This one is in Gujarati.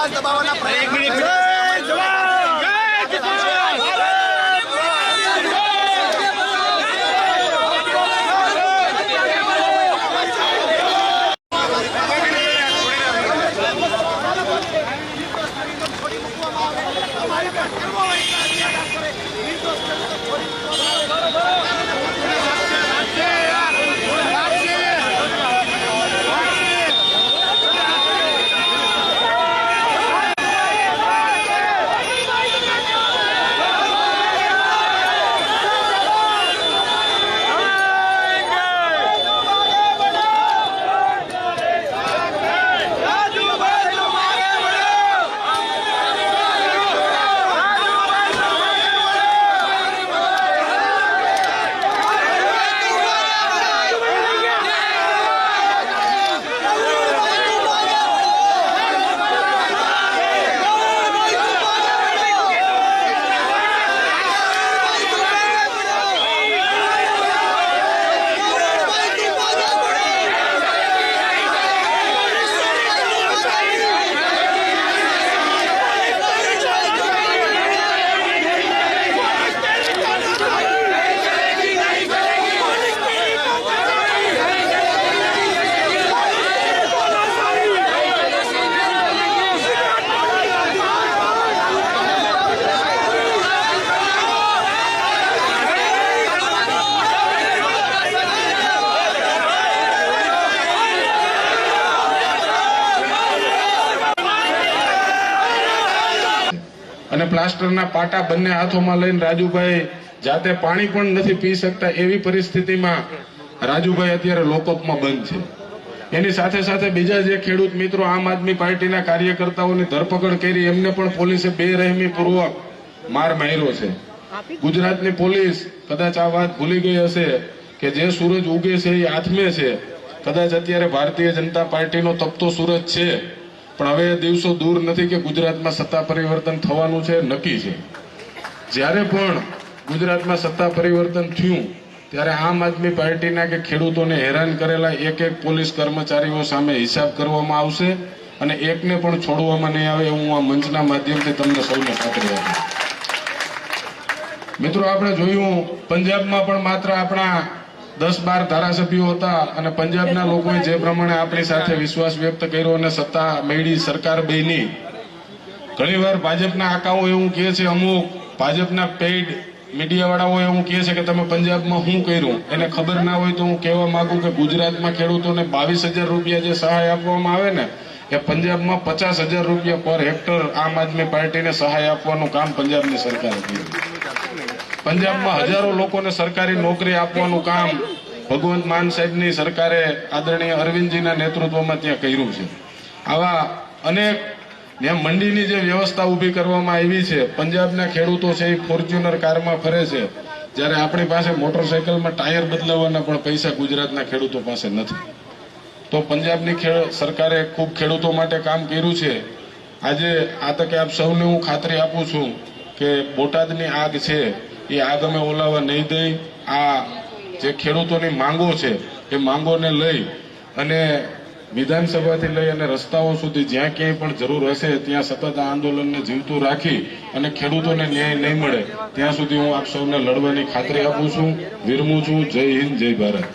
ખેડૂતોનો અવાજ દબાવવાના પ્રયત્નો અને પ્લાસ્ટરના પાટા બંને હાથોમાં લઈને રાજુભાઈ જાતે પાણી પણ નથી પી શકતા એવી પરિસ્થિતિમાં રાજુભાઈ અત્યારે લોકઅપમાં બંધ છે. એની સાથે સાથે બીજા જે ખેડૂત મિત્રો આમ આદમી પાર્ટીના કાર્યકર્તાઓની ધરપકડ કરી, એમને પણ પોલીસે બેરહેમી પૂર્વક માર માર્યો છે. ગુજરાતની પોલીસ કદાચ આ વાત ભૂલી ગઈ હશે કે જે સૂરજ ઉગે છે એ આથમે છે. કદાચ અત્યારે ભારતીય જનતા પાર્ટીનો તપતો સૂરજ છે. પણ હવે એ દિવસો દૂર નથી કે ગુજરાતમાં સત્તા પરિવર્તન થવાનું છે, નક્કી છે. જ્યારે પણ ગુજરાતમાં સત્તા પરિવર્તન થયું, ત્યારે આમ આદમી પાર્ટીના કે ખેડૂતોને હેરાન કરેલા એક એક પોલીસ કર્મચારીઓ સામે હિસાબ કરવામાં આવશે અને એકને પણ છોડવામાં નહીં આવે હું આ મંચના માધ્યમથી તમને સૌને ખાતરી આપું મિત્રો, આપણે જોયું, પંજાબમાં પણ માત્ર આપણા દસ બાર ધારાસભ્યો હતા અને પંજાબના લોકોએ જે પ્રમાણે આપણી સાથે વિશ્વાસ વ્યક્ત કર્યો અને સત્તા મેળવી સરકાર બની. ઘણીવાર ભાજપના આકાઓ એવું કહે છે અમુક ભાજપના પેઇડ મીડિયાવાળાઓ એવું કહે છે કે તમે પંજાબમાં શું કર્યું? એને ખબર ના હોય તો હું કહેવા માંગુ કે ગુજરાતમાં ખેડૂતોને બાવીસ હજાર રૂપિયા જે સહાય આપવામાં આવે ને એ પંજાબમાં પચાસ હજાર રૂપિયા પર હેક્ટર આમ આદમી પાર્ટીને સહાય આપવાનું કામ પંજાબની સરકારે કર્યું. પંજાબમાં હજારો લોકોને સરકારી નોકરી આપવાનું કામ ભગવંત માન સાહેબની સરકારે આદરણીય અરવિંદજીના નેતૃત્વમાં ત્યાં કર્યું છે. આવા અનેક જેમ મંડીની જે વ્યવસ્થા ઊભી કરવામાં આવી છે, પંજાબના ખેડૂતો છે એ ફોર્ચ્યુનર કારમાં ફરે છે. જ્યારે આપણી પાસે મોટરસાયકલમાં ટાયર બદલાવવાના પણ પૈસા ગુજરાતના ખેડૂતો પાસે નથી. તો પંજાબની સરકારે ખૂબ ખેડૂતો માટે કામ કર્યું છે. આજે આ તકે આપ સૌને હું ખાતરી આપું છું કે બોટાદની આગ છે. એ આ તમે ઓલાવા નહીં દઈ આ જે ખેડૂતોની માંગો છે, એ માંગોને લઈ અને વિધાનસભાથી લઈ અને રસ્તાઓ સુધી જ્યાં ક્યાંય પણ જરૂર હશે, ત્યાં સતત આ આંદોલનને જીવતું રાખી અને ખેડૂતોને ન્યાય નહીં મળે, ત્યાં સુધી હું આપ સૌને લડવાની ખાતરી આપું છું. વિરમું છું. જય હિન્દ, જય ભારત.